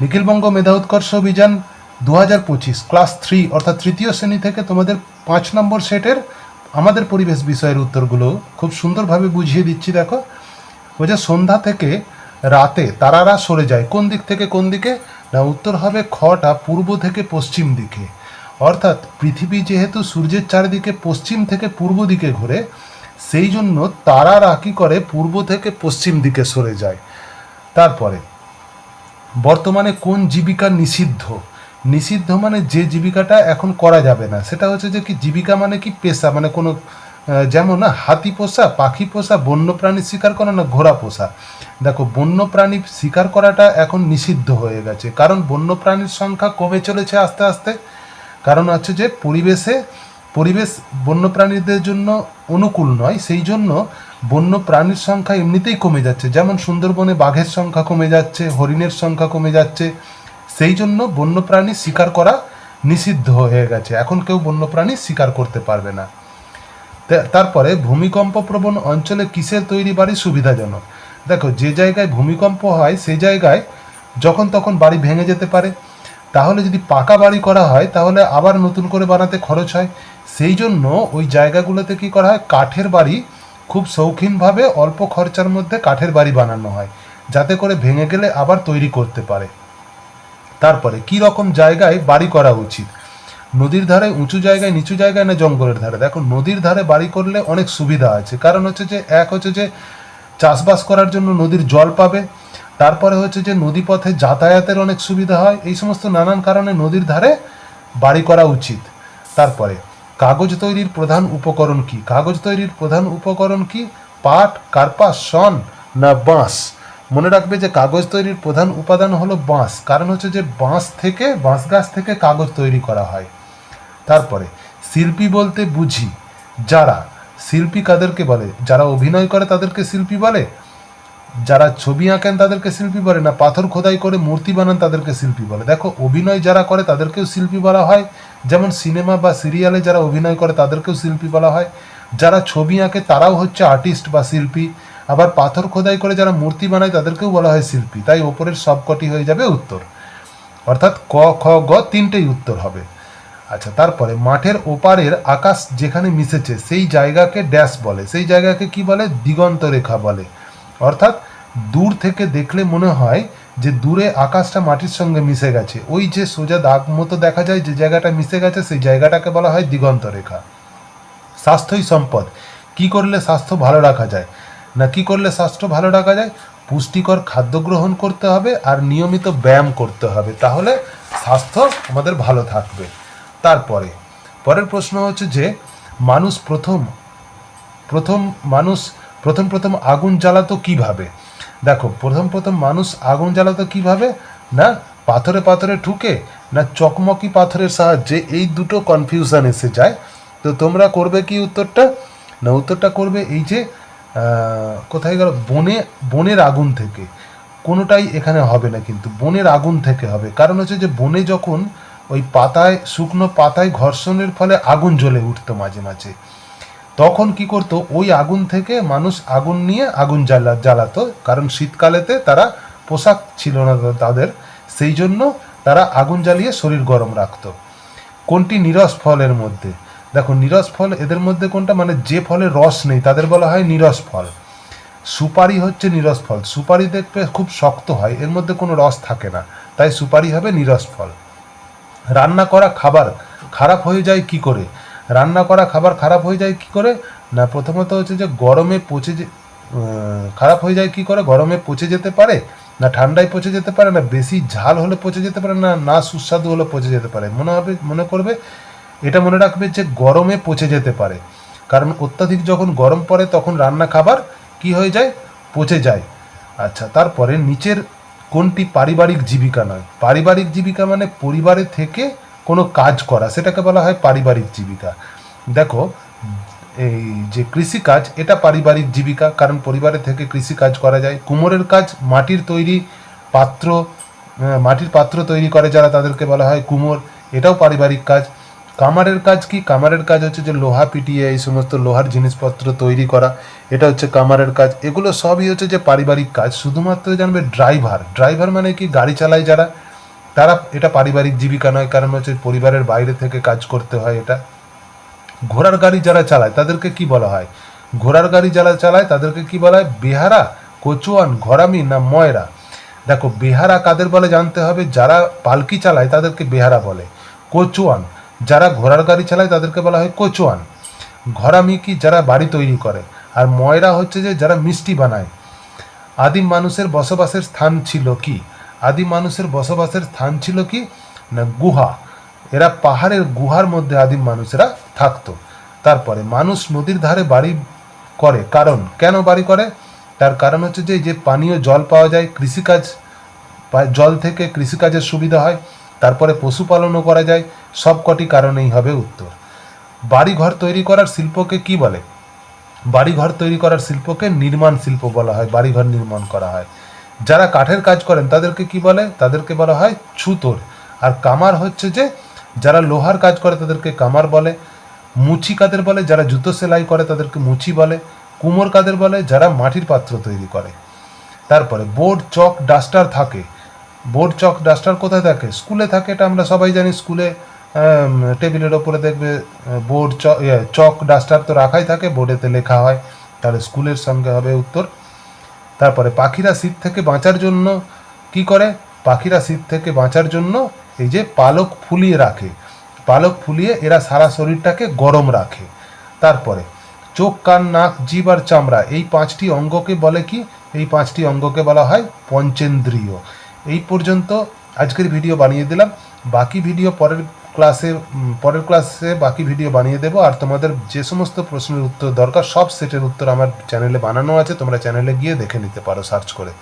নিখিলবঙ্গ মেধা উৎকর্ষ অভিযান দু হাজার পঁচিশ, ক্লাস থ্রি, অর্থাৎ তৃতীয় শ্রেণি থেকে তোমাদের পাঁচ নম্বর সেটের আমাদের পরিবেশ বিষয়ের উত্তরগুলো খুব সুন্দরভাবে বুঝিয়ে দিচ্ছি, দেখো। ওই যে সন্ধ্যা থেকে রাতে তারারা সরে যায়, কোন দিক থেকে কোন দিকে? না, উত্তর হবে খটা পূর্ব থেকে পশ্চিম দিকে। অর্থাৎ পৃথিবী যেহেতু সূর্যের চারিদিকে পশ্চিম থেকে পূর্ব দিকে ঘোরে, সেই জন্য তারারা কী করে পূর্ব থেকে পশ্চিম দিকে সরে যায়? তারপরে বর্তমানে কোন জীবিকা নিষিদ্ধ? নিষিদ্ধ মানে যে জীবিকাটা এখন করা যাবে না। সেটা হচ্ছে যে কি জীবিকা মানে কি পেশা? মানে কোনো যেমন না, হাতি পোষা, পাখি পোষা বন্যপ্রাণী শিকার করা না ঘোড়া পোষা? দেখো বন্যপ্রাণী শিকার করাটা এখন নিষিদ্ধ হয়ে গেছে। কারণ বন্যপ্রাণীর সংখ্যা কমে চলেছে আস্তে আস্তে। কারণ হচ্ছে যে পরিবেশে, পরিবেশ বন্যপ্রাণীদের জন্য অনুকূল নয়। সেই জন্য বন্য প্রাণীর সংখ্যা এমনিতেই কমে যাচ্ছে। যেমন সুন্দরবনে বাঘের সংখ্যা কমে যাচ্ছে, হরিণের সংখ্যা কমে যাচ্ছে। সেই জন্য বন্যপ্রাণী শিকার করা নিষিদ্ধ হয়ে গেছে। এখন কেউ বন্যপ্রাণী শিকার করতে পারবে না। তারপরে ভূমিকম্প প্রবণ অঞ্চলে কিসের তৈরি বাড়ি সুবিধাজনক? দেখো, যে জায়গায় ভূমিকম্প হয় সেই জায়গায় যখন তখন বাড়ি ভেঙে যেতে পারে। তাহলে যদি পাকা বাড়ি করা হয়, তাহলে আবার নতুন করে বানাতে খরচ হয়। সেই জন্য ওই জায়গাগুলোতে কি করা হয়? কাঠের বাড়ি খুব শৌখিনভাবে অল্প খরচার মধ্যে কাঠের বাড়ি বানানো হয়, যাতে করে ভেঙে গেলে আবার তৈরি করতে পারে। তারপরে, কি রকম জায়গায় বাড়ি করা উচিত? নদীর ধারে উঁচু জায়গায় নিচু জায়গায় না জঙ্গলের ধারে? দেখো, নদীর ধারে বাড়ি করলে অনেক সুবিধা আছে। কারণ হচ্ছে যে, এক হচ্ছে যে, চাষবাস করার জন্য নদীর জল পাবে। তারপরে হচ্ছে যে নদী পথে যাতায়াতের অনেক সুবিধা হয়। এই সমস্ত নানান কারণে নদীর ধারে বাড়ি করা উচিত। তারপরে কাগজ তৈরির প্রধান উপকরণ কি? কাগজ তৈরির প্রধান উপকরণ কি? পাট কার্পাস শন না বাঁশ? মনে রাখবে যে কাগজ তৈরির প্রধান উপাদান হলো বাঁশ। কারণ হচ্ছে যে বাঁশ থেকে, বাঁশ গাছ থেকে কাগজ তৈরি করা হয়। তারপরে, শিল্পী বলতে বুঝি যারা, শিল্পী কাদেরকে বলে? যারা অভিনয় করে তাদেরকে শিল্পী বলে? যারা ছবি আঁকেন তাদেরকে শিল্পী বলে না, পাথর খোদাই করে মূর্তি বানান তাদেরকে শিল্পী বলে। দেখো, অভিনয় যারা করে তাদেরকেও শিল্পী বলা হয়। যেমন সিনেমা বা সিরিয়ালে যারা অভিনয় করে তাদেরকেও শিল্পী বলা হয়। যারা ছবি আঁকে তারাও হচ্ছে আর্টিস্ট বা শিল্পী। আবার পাথর খোদাই করে যারা মূর্তি বানায় তাদেরকেও বলা হয় শিল্পী। তাই ওপরের সবকটি হয়ে যাবে উত্তর। অর্থাৎ ক, খ, গ তিনটেই উত্তর হবে। আচ্ছা তারপরে মাঠের ওপারের আকাশ যেখানে মিশেছে, সেই জায়গাকে ড্যাশ বলে। সেই জায়গাকে কি বলে? দিগন্ত রেখা বলে। অর্থাৎ দূর থেকে দেখলে মনে হয় যে দূরে আকাশটা মাটির সঙ্গে মিশে গেছে। ওই যে সোজা দাগ মতো দেখা যায়, যে জায়গাটা মিশে গেছে, সেই জায়গাটাকে বলা হয় দিগন্ত রেখা। স্বাস্থ্যই সম্পদ। কি করলে স্বাস্থ্য ভালো রাখা যায়? না, কি করলে স্বাস্থ্য ভালো রাখা যায়? পুষ্টিকর খাদ্য গ্রহণ করতে হবে আর নিয়মিত ব্যায়াম করতে হবে। তাহলে স্বাস্থ্য আমাদের ভালো থাকবে। তারপরে, পরের প্রশ্ন হচ্ছে যে, মানুষ প্রথম প্রথম মানুষ প্রথম প্রথম আগুন জ্বালাতো কীভাবে? দেখো, প্রথম প্রথম মানুষ আগুন জ্বালাতো কীভাবে? না, পাথরে পাথরে ঠুকে, না চকমকি পাথরের সাহায্যে এই দুটো কনফিউশন এসে যায়। তো তোমরা করবে কি উত্তরটা? না, উত্তরটা করবে এই যে কোথায় গেল? বনে, বনের আগুন থেকে। কোনোটাই এখানে হবে না কিন্তু, বনের আগুন থেকে হবে। কারণ হচ্ছে যে বনে যখন ওই পাতায়, শুকনো পাতায় ঘর্ষণের ফলে আগুন জ্বলে উঠতো মাঝে মাঝে। তখন কি করতো? ওই আগুন থেকে মানুষ আগুন নিয়ে আগুন জ্বালা, জ্বালাতো। কারণ শীতকালেতে তারা পোশাক ছিল না তাদের। সেই জন্য তারা আগুন জ্বালিয়ে শরীর গরম রাখতো। কোনটি নিরস ফলের মধ্যে? দেখো, নিরস ফল এদের মধ্যে কোনটা? মানে যে ফলে রস নেই, তাদের বলা হয় নিরস ফল। সুপারি হচ্ছে নিরস ফল। সুপারি দেখবে খুব শক্ত হয়, এর মধ্যে কোনো রস থাকে না। তাই সুপারি হবে নিরস ফল। রান্না করা খাবার খারাপ হয়ে যায় কি করে? রান্না করা খাবার খারাপ হয়ে যায় কি করে? না প্রথমত হচ্ছে যে গরমে পচে যে খারাপ হয়ে যায় কি করে? গরমে পচে যেতে পারে, না ঠান্ডায় পচে যেতে পারে, না বেশি ঝাল হলে পচে যেতে পারে, না না সুস্বাদু হলে পচে যেতে পারে। মনে হবে, মনে করবে, এটা মনে রাখবে যে গরমে পচে যেতে পারে। কারণ অত্যাধিক যখন গরম পড়ে, তখন রান্না খাবার কি হয়ে যায়? পচে যায়। আচ্ছা তারপরে নিচের কোনটি পারিবারিক জীবিকা নয়? পারিবারিক জীবিকা মানে পরিবারে থেকে কোনো কাজ করা, সেটাকে বলা হয় পারিবারিক জীবিকা। দেখো, এই যে কৃষিকাজ, এটা পারিবারিক জীবিকা, কারণ পরিবারে থেকে কৃষিকাজ করা যায়। কুমোরের কাজ, মাটির তৈরি পাত্র মাটির পাত্র তৈরি করে যারা, তাদেরকে বলা হয় কুমোর, এটাও পারিবারিক কাজ। কামারের কাজ কি? কামারের কাজ হচ্ছে যে লোহা পিটিয়ে এই সমস্ত লোহার জিনিসপত্র তৈরি করা, এটা হচ্ছে কামারের কাজ। এগুলো সবই হচ্ছে যে পারিবারিক কাজ। শুধুমাত্র জানবে ড্রাইভার। ড্রাইভার মানে কি? গাড়ি চালায় যারা তারা এটা পারিবারিক জীবিকা নয়, কারণ হচ্ছে পরিবারের বাইরে থেকে কাজ করতে হয় এটা। ঘোড়ার গাড়ি যারা চালায়, তাদেরকে কি বলা হয়? ঘোড়ার গাড়ি যারা চালায়, তাদেরকে কি বলা হয়? বেহারা, কচুয়ান, ঘরামি না ময়রা? দেখো, বেহারা কাদের বলে জানতে হবে? যারা পালকি চালায়, তাদেরকে বেহারা বলে। কচুয়ান, যারা ঘোড়ার গাড়ি চালায়, তাদেরকে বলা হয় কচুয়ান। ঘরামি কি? যারা বাড়ি তৈরি করে। আর ময়রা হচ্ছে যে, যারা মিষ্টি বানায়। আদিম মানুষের বসবাসের স্থান ছিল কি? আদিম মানুষের বসবাসের স্থান ছিল কি? না, গুহা। এরা পাহাড়ের গুহার মধ্যে আদিম মানুষেরা থাকতো। তারপরে মানুষ নদীর ধারে বাড়ি করে। কারণ? কেন বাড়ি করে? তার কারণ হচ্ছে যে যে পানীয় জল পাওয়া যায়, কৃষিকাজ জল থেকে কৃষিকাজের সুবিধা হয়, তারপরে পশুপালনও করা যায়, সব কটি কারণেই হবে উত্তর। বাড়িঘর তৈরি করার শিল্পকে কি বলে? বাড়িঘর তৈরি করার শিল্পকে নির্মাণ শিল্প বলা হয়, বাড়িঘর নির্মাণ করা হয়। যারা কাঠের কাজ করেন তাদেরকে কি বলে? তাদেরকে বলা হয় ছুতোর। আর কামার হচ্ছে যে যারা লোহার কাজ করে তাদেরকে কামার বলে। মুচি কাদের বলে? যারা জুতো সেলাই করে তাদেরকে মুচি বলে। কুমোর কাদের বলে? যারা মাটির পাত্র তৈরি করে। তারপরে বোর্ড চক ডাস্টার থাকে। বোর্ড চক ডাস্টার কোথায় থাকে? স্কুলে থাকে এটা আমরা সবাই জানি। স্কুলে টেবিলের ওপরে দেখবে বোর্ড ইয়ে, চক ডাস্টার তো রাখাই থাকে। বোর্ডেতে লেখা হয়। তাহলে স্কুলের সঙ্গে হবে উত্তর তারপরে পাখিরা শীত থেকে বাঁচার জন্য কি করে? পাখিরা শীত থেকে বাঁচার জন্য এই যে পালক ফুলিয়ে রাখে। পালক ফুলিয়ে এরা সারা শরীরটাকে গরম রাখে। তারপরে চোখ, কান, নাক, জিভ আর চামড়া এই পাঁচটি অঙ্গকে বলে কি? এই পাঁচটি অঙ্গকে বলা হয় পঞ্চেন্দ্রিয়। এই পর্যন্ত আজকের ভিডিও বানিয়ে দিলাম। বাকি ভিডিও পরের ক্লাসে পরের ক্লাসে বাকি ভিডিও বানিয়ে দেবো। আর তোমাদের যে সমস্ত প্রশ্নের উত্তর দরকার, সব সেটের উত্তর আমার চ্যানেলে বানানো আছে। তোমরা চ্যানেলে গিয়ে দেখে নিতে পারো সার্চ করে।